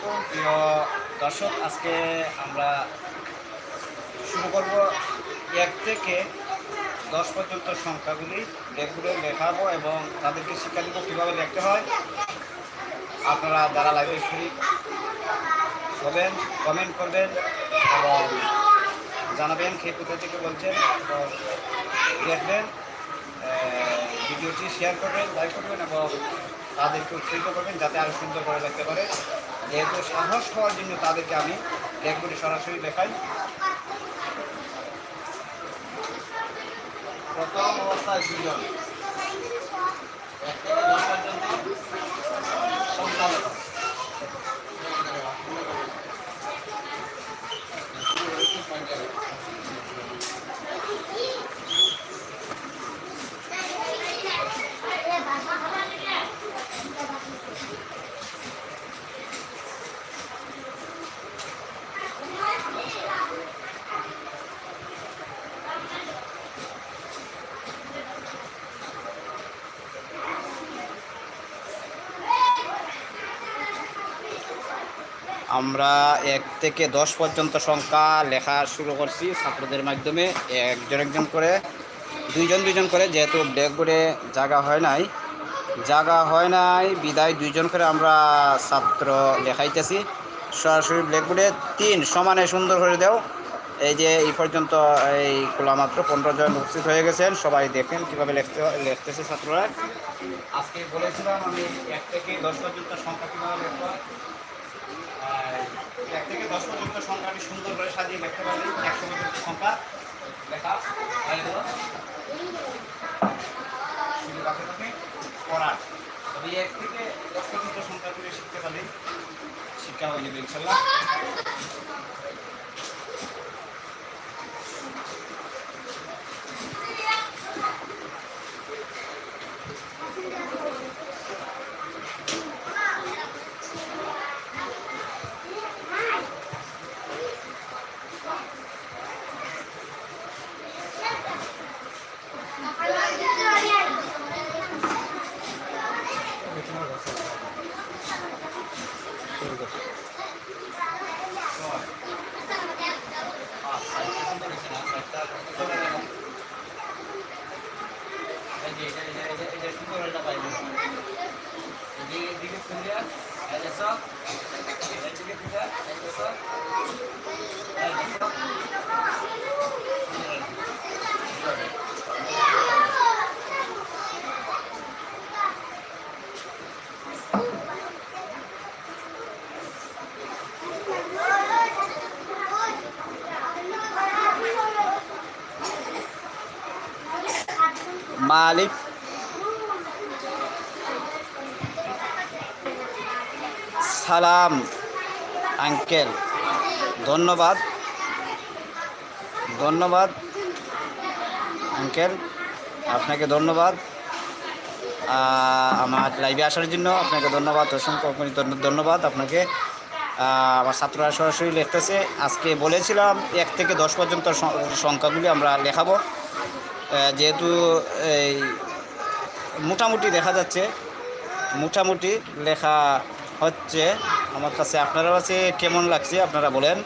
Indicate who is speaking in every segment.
Speaker 1: প্রিয় দর্শক, আজকে আমরা শুরু করব এক থেকে দশ পর্যন্ত সংখ্যাগুলি। লেখগুলো লেখাবো এবং তাদেরকে শিক্ষা দিব কীভাবে লিখতে হয়, আপনারা যারা লাইভে শুনি হবেন কমেন্ট করবেন এবং জানাবেন কে কোথা থেকে বলছেন দেখবেন ভিডিওটি শেয়ার করবেন লাইক করবেন এবং তাদেরকে উৎসাহিত করবেন যাতে আরও সুন্দর করে লাগতে পারে। যেহেতু সাহস হওয়ার জন্য তাদেরকে আমি লেখগুলি সরাসরি দেখাই প্রথম অবস্থায় দুজন লেখা। আমরা এক থেকে দশ পর্যন্ত সংখ্যা লেখা শুরু করছি ছাত্রদের মাধ্যমে। একজন একজন করে, দুইজন দুইজন করে, যেহেতু ব্ল্যাকবোর্ডে জায়গা হয় নাই। জায়গা হয় নাই, বিদায় দুইজন করে আমরা ছাত্র লেখাইতেছি। সরাসরি ব্ল্যাকবোর্ডে তিন, সমানে সুন্দর করে দেও। এই যে এই পর্যন্ত এই খোলা মাত্র, পনেরো জন উপস্থিত হয়ে গেছেন। সবাই দেখেন কীভাবে লিখতে লিখতেছে ছাত্ররা। আজকে বলেছিলাম আমি এক থেকে দশ পর্যন্ত সংখ্যা কীভাবে এক থেকে দশ পর্যন্ত সংখ্যাটি সুন্দর করে সাজিয়ে লিখতে পারবেন। একশো পর্যন্ত সংখ্যা। লেখা হয়ে গেল শুধু পড়ার। তবে এক থেকে দশ পর্যন্ত সংখ্যাগুলি শিখতে পারলে শিক্ষা হয়ে যাবে, ইনশাল্লাহ। মালিক সালাম আঙ্কেল ধন্যবাদ ধন্যবাদ আঙ্কেল আপনাকে ধন্যবাদ। আমার লাইভে আসার জন্য আপনাকে ধন্যবাদ, অসংখ্য ধন্যবাদ। আপনাকে আমার ছাত্ররা সরাসরি লিখতেছে। আজকে বলেছিলাম, এক থেকে দশ পর্যন্ত সংখ্যাগুলি আমরা লেখাবো। যেহেতু এই মোটামুটি দেখা যাচ্ছে, মোটামুটি লেখা হচ্ছে। আমার কাছে আপনার কাছে কেমন লাগছে আপনারা বলেন।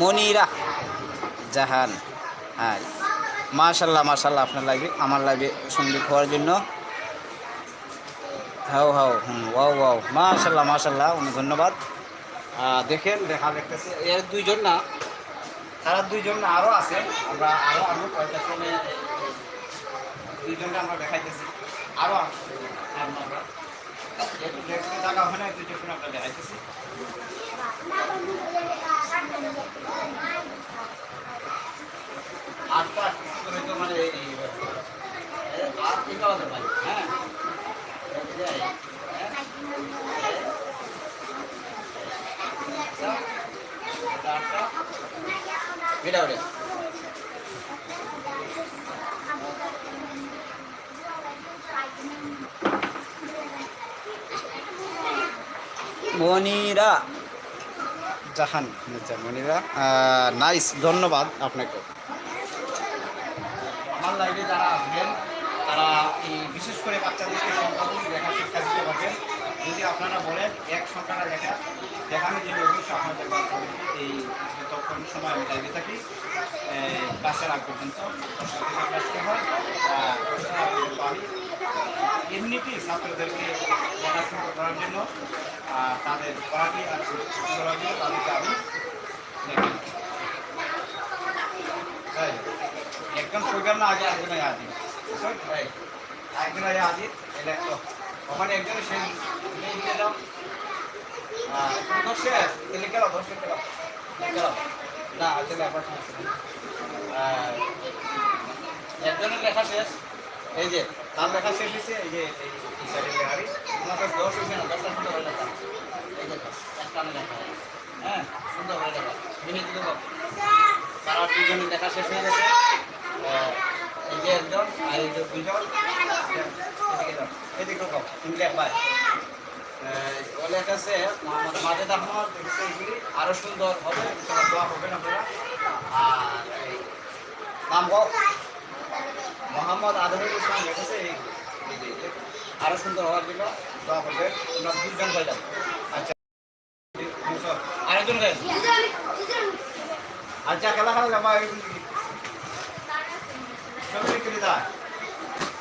Speaker 1: মনিরা জাহান হ্যাঁ মাশাল্লাহ মাশাল্লাহ, আপনার লাইভে আমার লাইভে সংগীত হওয়ার জন্য। হাও হাও, হুম, ওয়াও ওয়াও, মাশাল্লাহ মাশাল্লাহ, অনেক ধন্যবাদ। দেখেন, দেখা দেখতেছে। এর দুইজন না, তারা দুইজন না আরও আছে। আমরা আরও আরও কয়েকটা সময় দুইজনকে আমরা দেখাইতেছি। আরও আছে। আমরা। দেখতে হয় না দুইজন আমরা দেখাইতেছি। আটটা তো মানে হ্যাঁ? এটা ওটা। মনিরা। জাহান মনিরা নাইস ধন্যবাদ আপনাকে। আমার লাইভে যারা আসবেন তারা এই বিশেষ করে বাচ্চাদেরকে সংখ্যাগুলি লেখা শিক্ষা দিতে পারবেন যদি আপনারা বলেন এক সংখ্যাটা লেখা দেখানো দিলে অবশ্যই আপনাদের এই যতক্ষণ সময় আমি লাইভে থাকি ক্লাসের আগ পর্যন্ত। এমনিতেই ছাত্রদেরকে পড়াশোনা করার জন্য তাদের পড়াটি আর করার জন্য তাদেরকে আমি একদম কইবেন না, আগে একজন আদি একজন আদি এটা ওখানে একজন সেই নিয়ে দিয়ে দাও দশে লিখে দাও দশে লিখে দাও না আসলে আবার সমস্যা একজনের লেখা শেষ। এই যে, তার লেখা শেষ হয়েছে, এই যে, এই এই সাইডে লেখারি তোমার কাছে দশ হয়েছে না দশটা সুন্দর হয়ে লেখা এই যে, একটা লেখা। হ্যাঁ সুন্দর হয়ে লেখা। মিনিট দেবো তারা দুজনের লেখা শেষ হয়ে গেছে। একজন আর দুজন। এদিকে যাও, এদিকে যাও, তুমি লেখবাই ও লেখাছে মোহাম্মদ মাজেদ আহমদ লিখেছে এগুলি আরও সুন্দর হবে দোয়া করবেন আপনারা আর নাম মোহাম্মদ আদমুল ইসলাম লিখেছে এই এই যে এই আরও সুন্দর হওয়ার জন্য দোয়া করবেন দুজন হয়ে যাও আচ্ছা আরেকজন আচ্ছা খেলা খেলা যাবা একজন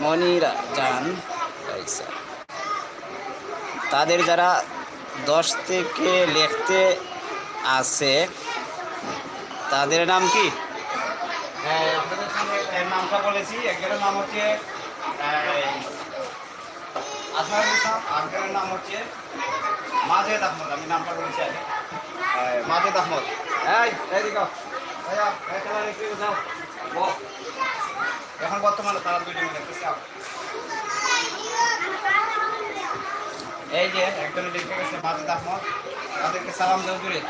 Speaker 1: মনিরা জান তাদের যারা দশ থেকে লিখতে আসে তাদের নাম কি? হ্যাঁ, নামটা বলেছি। একজনের নাম হচ্ছে আহমদ। আমি নামটা বলেছি মাজেদ আহমদ। এখন বর্তমানে তারা দুজনে দেখতেছে। এই যে একজনে লিখতে গেছে মাজেদ আহমদ। তাদেরকে সালাম দাও দূরে।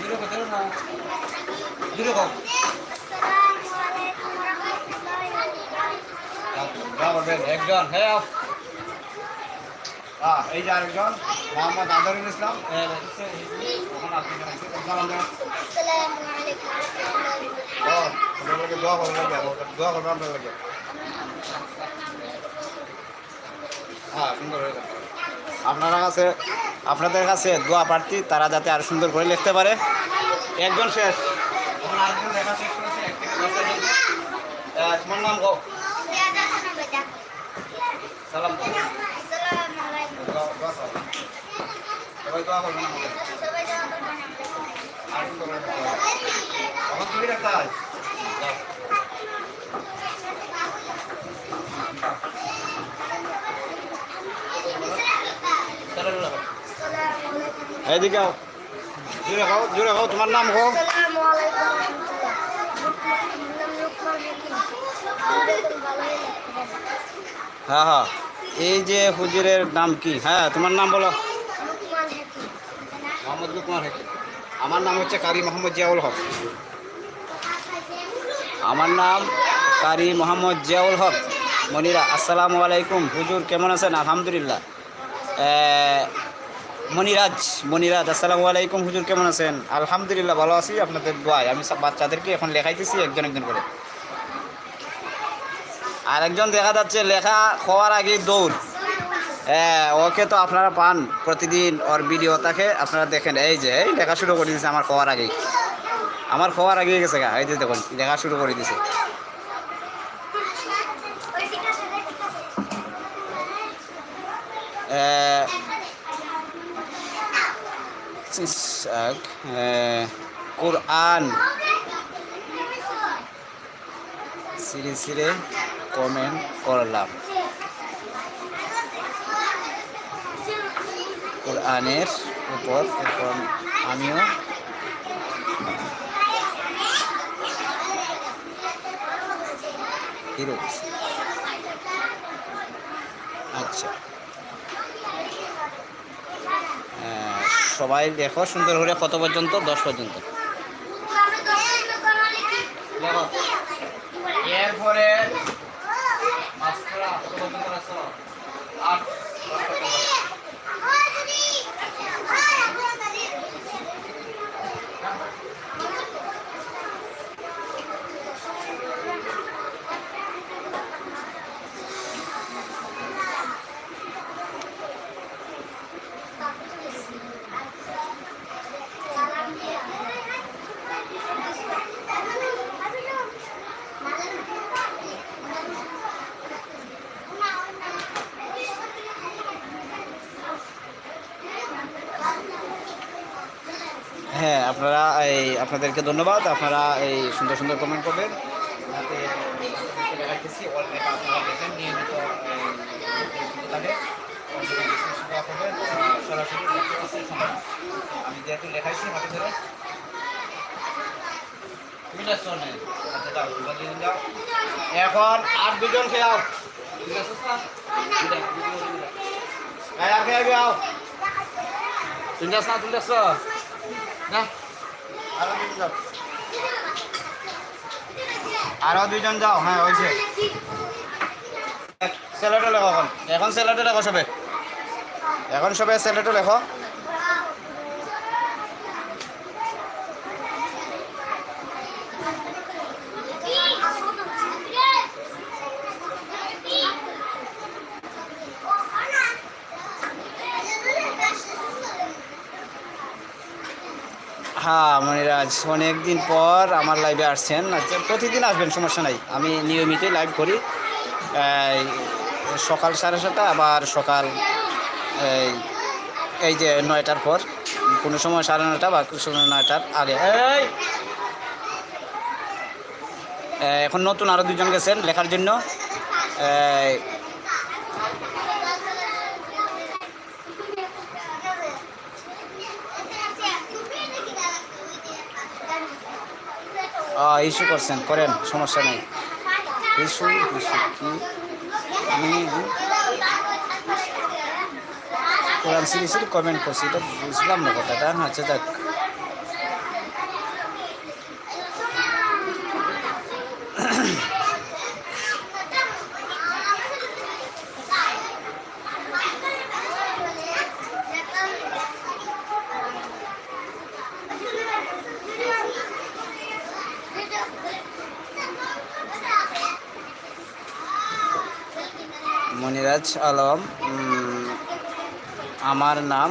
Speaker 1: দূরে কোথাও না দূরে বলবেন একজন হ্যাঁ। হ্যাঁ এই যে আরেকজন মোহাম্মদ আদরুল ইসলাম। দোয়া, করবেন দোয়া করবেন আপনার লাগে। হ্যাঁ, সুন্দর হয়ে যাবে। আপনারা কাছে আপনাদের কাছে দোয়া প্রার্থী তারা যাতে আরও সুন্দর করে লিখতে পারে। একজন শেষ। তোমার নাম সালাম দাও। দোয়া- দোয়া করো। সবাই দোয়া করবেন আমাদের। আর সুন্দর করে লিখতে হবে। এখন তুমি চলো। এইদিকে আও জুড়ে খাও জুড়ে খাও, তোমার নাম খাও হ্যাঁ হ্যাঁ এই যে হুজুরের নাম কি হ্যাঁ তোমার নাম বলো মোহাম্মদ লুকমান হাকিম। আমার নাম হচ্ছে কারি মোহাম্মদ জিয়াউল হক। আমার নাম কারি মোহাম্মদ জিয়াউল হক। মনিরা, আসসালামু আলাইকুম। হুজুর, কেমন আছেন? আলহামদুলিল্লাহ। মনিরাজ মনিরাজ, আসসালামু আলাইকুম। হুজুর, কেমন আছেন? আলহামদুলিল্লাহ, ভালো আছি। আপনাদের দোয়ায়। আমি সব বাচ্চাদেরকে এখন লেখাইতেছি, একজন একজন করে। আর একজন দেখা যাচ্ছে, লেখা হওয়ার আগে দৌড়। হ্যাঁ ওকে তো আপনারা পান প্রতিদিন ওর ভিডিও থাকে আপনারা দেখেন, এই যে, এই লেখা শুরু করে দিয়েছে আমার খাওয়ার আগেই। আমার খাওয়ার আগে গেছে গা, এই যে দেখুন লেখা শুরু করে দিছে। কোরআন। সিঁড়ে সিঁড়ে কমেন্ট করলাম। কোরআনের উপর এখন আমিও। আচ্ছা। সবাই দেখো সুন্দর করে কত পর্যন্ত? দশ পর্যন্ত দেখো এরপরে মাস্টাররা কত পর্যন্ত রাখছো? আট, দশ পর্যন্ত। হ্যাঁ আপনারা এই আপনাদেরকে ধন্যবাদ আপনারা এই সুন্দর সুন্দর কমেন্ট করবেন। আমি যেহেতু ধরে? আচ্ছা। এখন আর দুজন খেয়ে আও ঠিক আছে না? দুজন, দুজন, দুজন। এই, আর তুমি না তুমি আরও দুজন যাও হ্যাঁ হয়েছে। স্যালাডও লেখো এখন। এখন স্যালাডও লেখো সবে। এখন সবে স্যালাডও লেখো। হ্যাঁ মনিরাজ অনেক দিন পর আমার লাইভে আসছেন। আচ্ছা প্রতিদিন আসবেন সমস্যা নাই। আমি নিয়মিতই লাইভ করি। সকাল সাড়ে সাতটা আবার সকাল এই, যে নয়টার পর। কোনো সময় সাড়ে নয়টা বা কোনো সময় নয়টার আগে। এখন নতুন আরও দুজন গেছেন লেখার জন্য। ইস্যু করছেন, করেন, সমস্যা নেই। ইস্যু ইস্যু কি? আমি কোরআন সিরিজের কমেন্ট করছি, এটা বুঝলাম না কথাটা আচ্ছা যাক। মনিরাজ আলম আমার নাম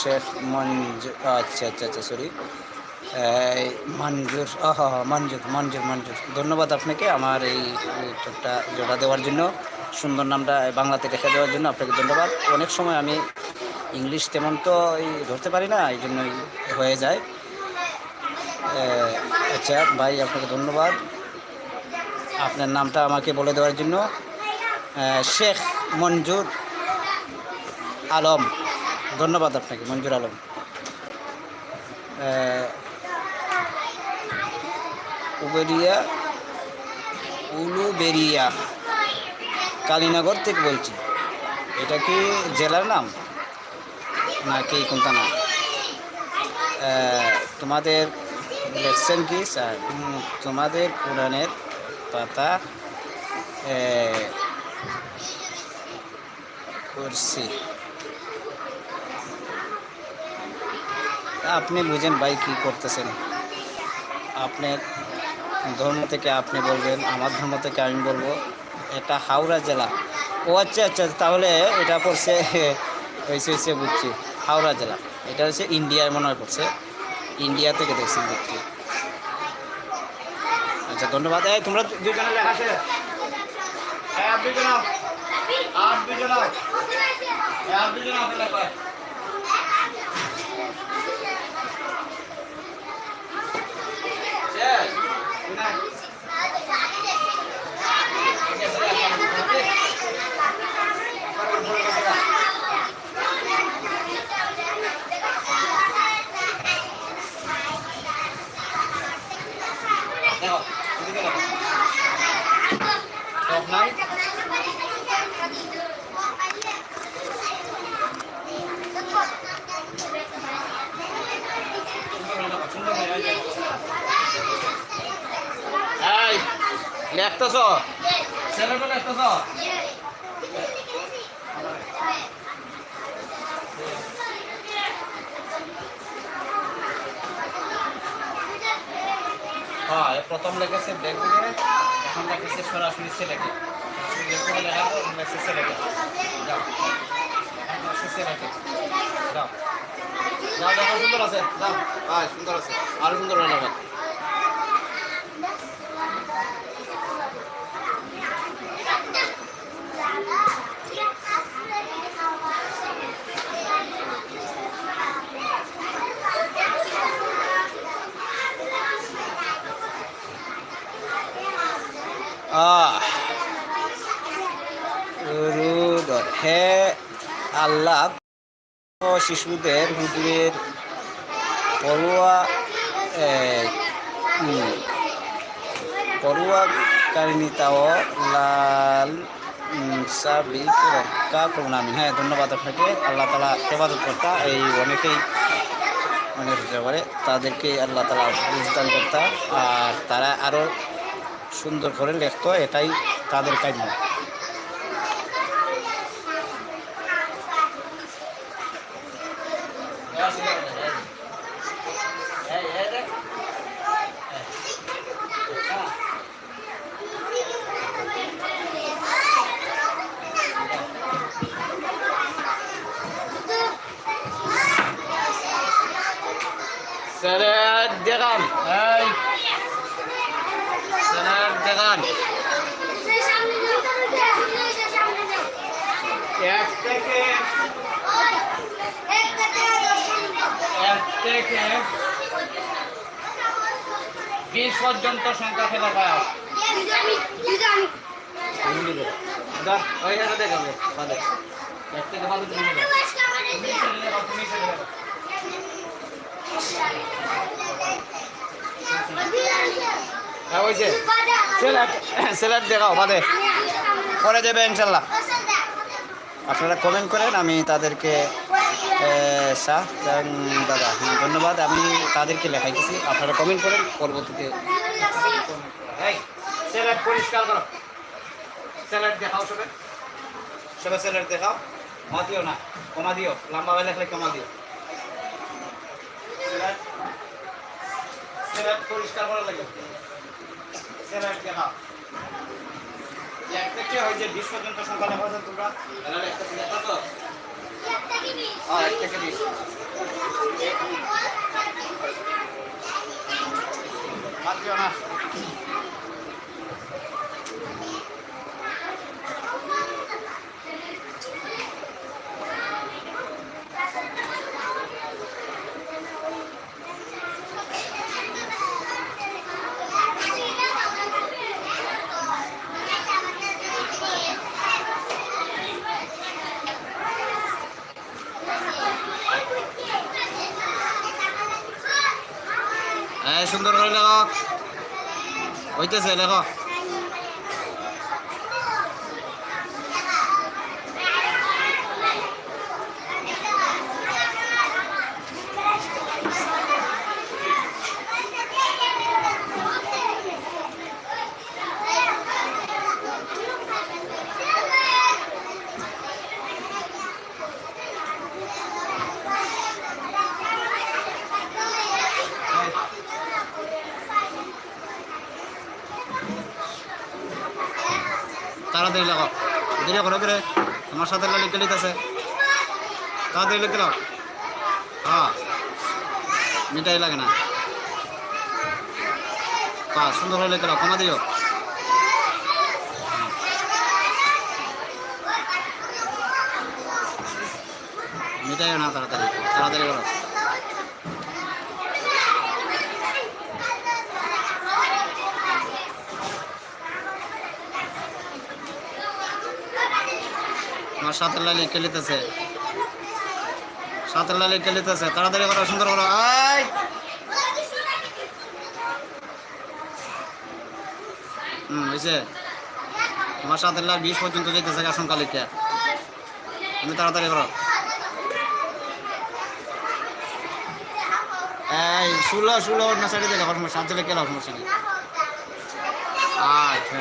Speaker 1: শেখ মঞ্জু আচ্ছা আচ্ছা আচ্ছা সরি মঞ্জুর, আহ মঞ্জুর মঞ্জুর মঞ্জুর। ধন্যবাদ আপনাকে আমার এই চোখটা জোড়া দেওয়ার জন্য, সুন্দর নামটা বাংলাতে রেখে দেওয়ার জন্য আপনাকে ধন্যবাদ। অনেক সময় আমি ইংলিশ তেমন তো এই ধরতে পারি না, এই জন্যই হয়ে যায়। আচ্ছা ভাই, আপনাকে ধন্যবাদ। আপনার নামটা আমাকে বলে দেওয়ার জন্য। শেখ মঞ্জুর আলম। ধন্যবাদ আপনাকে, মঞ্জুর আলম। উবেরিয়া, উলুবেরিয়া, কালীনগর থেকে বলছি। এটা কি জেলার নাম? নাকি কোনটা নাম তোমাদের লেখছেন কি, স্যার? তোমাদের কোরআনের পাতা করছি। আপনি বুঝেন ভাই কি করতেছেন। আপনার ধর্ম থেকে আপনি বলবেন, আমার ধর্ম থেকে আমি বলব, এটা হাওড়া জেলা। ও আচ্ছা আচ্ছা তাহলে এটা পড়ছে হয়েছে হয়েছে বুঝছি, হাওড়া জেলা। এটা হচ্ছে ইন্ডিয়ায় মনে হয় পড়ছে। ইন্ডিয়া থেকে দেখছেন বুঝছি। আচ্ছা ধন্যবাদ। এই, তোমরা দুজনে লেখা শেষ এই, আর দুজন আও। আর দুজন আও। এই, আর দুজন আও, লেখা। শেষ? না। দেখো, এদিকে দেখো। লেখতেছ ছেলেটা লেখতেছ হ্যাঁ প্রথম লেগেছে ব্যাকবোর্ডে এখন লেগেছে সরাসরি ছেলেকে। ব্যাকবোর্ডে লেখা তো এখন লেগেছে ছেলেকে। যাও। এখন ছেলেকে। যাও। যাও, দেখো, সুন্দর আছে। যাও। হ্যাঁ সুন্দর আছে। আরও সুন্দর হয়ে হে আল্লাহ শিশুদের হুজুরের পড়ুয়া পড়ুয়া কারিণীতাও লাল সাবিক রক্ষা করুন আমি হ্যাঁ ধন্যবাদ আপনাকে। আল্লাহ তালা হেফাজত কর্তা। এই অনেকেই অনেক চেষ্টা করে তাদেরকে আল্লাহ তালা বুঝদান করতা। আর তারা আরও সুন্দর করে লেখত, এটাই তাদের কাজ স্যারের দেখান এই স্যারের দেখান এক থেকে এক থেকে বিশ পর্যন্ত সংখ্যা খেলা। হ্যাঁ দেখাও পরে যাবে, ইনশাল্লাহ। আপনারা কমেন্ট করেন, আমি তাদেরকে শাহ দাদা হ্যাঁ ধন্যবাদ। আমি তাদেরকে লেখাইতেছি আপনারা কমেন্ট করেন পরবর্তীতে পরিষ্কার করো। স্যালাড দেখাও সবে সবে স্যালাড দেখাও। মা দিও না কমা দিও। লম্বা লেখলে কমা দিও। স্যালাড পরিষ্কার করা লাগে। স্যালাড দেখাও। এক থেকে হয় যে বিশ পর্যন্ত সংখ্যা আছে তোমরা। একটা এক থেকে বিশ। দিও না। সুন্দর করে লেখ হইতেছে লেখো এই, তাড়াতাড়ি লেখো দেরি করো করে তোমার সাথে লিখে লিখতেছে তাড়াতাড়ি লিখে দাও হ্যাঁ। মিটাই লাগে না। হ্যাঁ সুন্দর হয়ে লিখে দাও কমা দিও। মিটাই না তাড়াতাড়ি তাড়াতাড়ি করো। আমার সাতের খেলিতেছে। সাতের লাইলে খেলিতেছে। তাড়াতাড়ি করো, সুন্দর করো। আয়! হুম হয়েছে তোমার সাতের বিশ পর্যন্ত যেতেছে আশঙ্কা লিখে তুমি তাড়াতাড়ি করো। এই ষোলো ষোলো অন্য সাইডে দেখো সমস্যা সাত জেলে কেলো সমস্যা নেই। আচ্ছা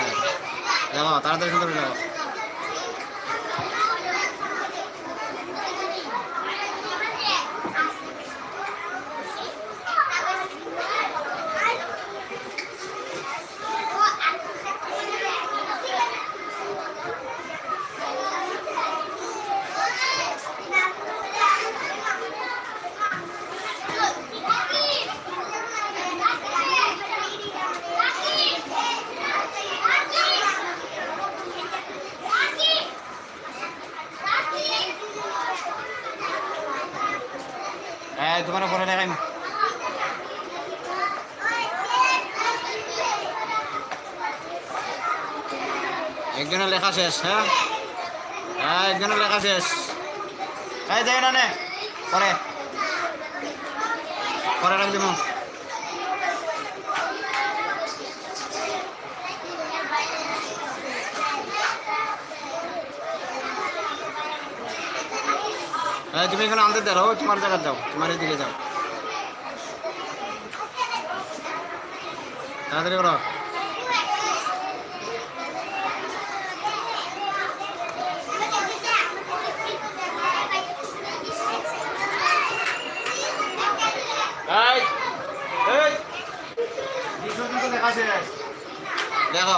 Speaker 1: দেখো তাড়াতাড়ি সুন্দর দেখো হ্যাঁ তোমার পরে দেখাই একজনের লেখা শেষ হ্যাঁ হ্যাঁ একজনের লেখা শেষ এই যাই না নে পরে পরে রাখ দিব হ্যাঁ তুমি এখানে আনতে দাঁড়াও তোমার জায়গা যাও তোমার দিকে যাও তাড়াতাড়ি করো এই এই বিশ্বজিৎ লেখা শেষ দেখো।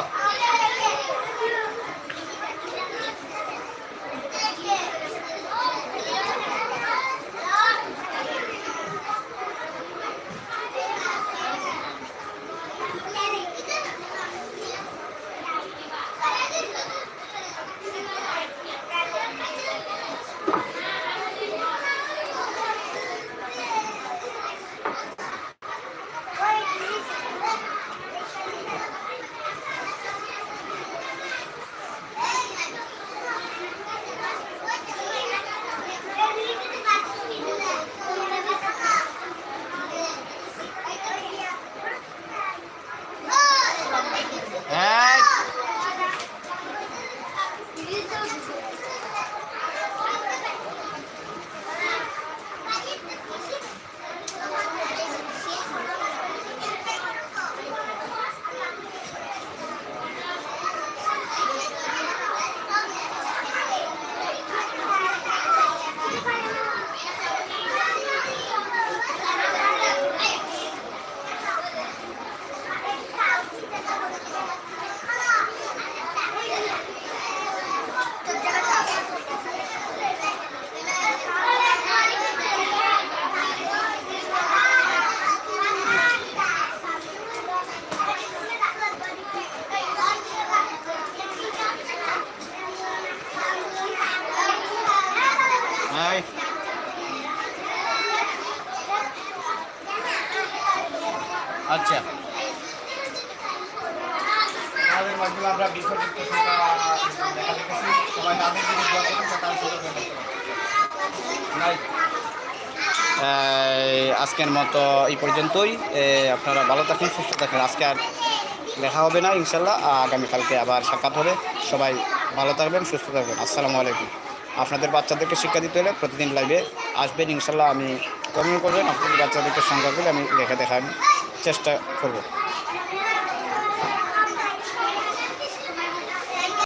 Speaker 1: আচ্ছা। আমাদের মাধ্যমে আমরা বিশ্বযুক্ত সংখ্যা দেখা দেখেছি সবাই তাদের যদি দোয়া করেন তার সুযোগ নাই। আজকের মতো এই পর্যন্তই। আপনারা ভালো থাকেন সুস্থ থাকেন। আজকে আর দেখা হবে না ইনশাল্লাহ। আগামীকালকে আবার সাক্ষাৎ হবে। সবাই ভালো থাকবেন সুস্থ থাকবেন। আসসালামু আলাইকুম। আপনাদের বাচ্চাদেরকে শিক্ষা দিতে হলে প্রতিদিন লাইভে আসবেন ইনশাল্লাহ। আমি কমেন্ট করবেন আপনাদের বাচ্চাদেরকে সংখ্যাগুলো আমি লেখা দেখার চেষ্টা করব।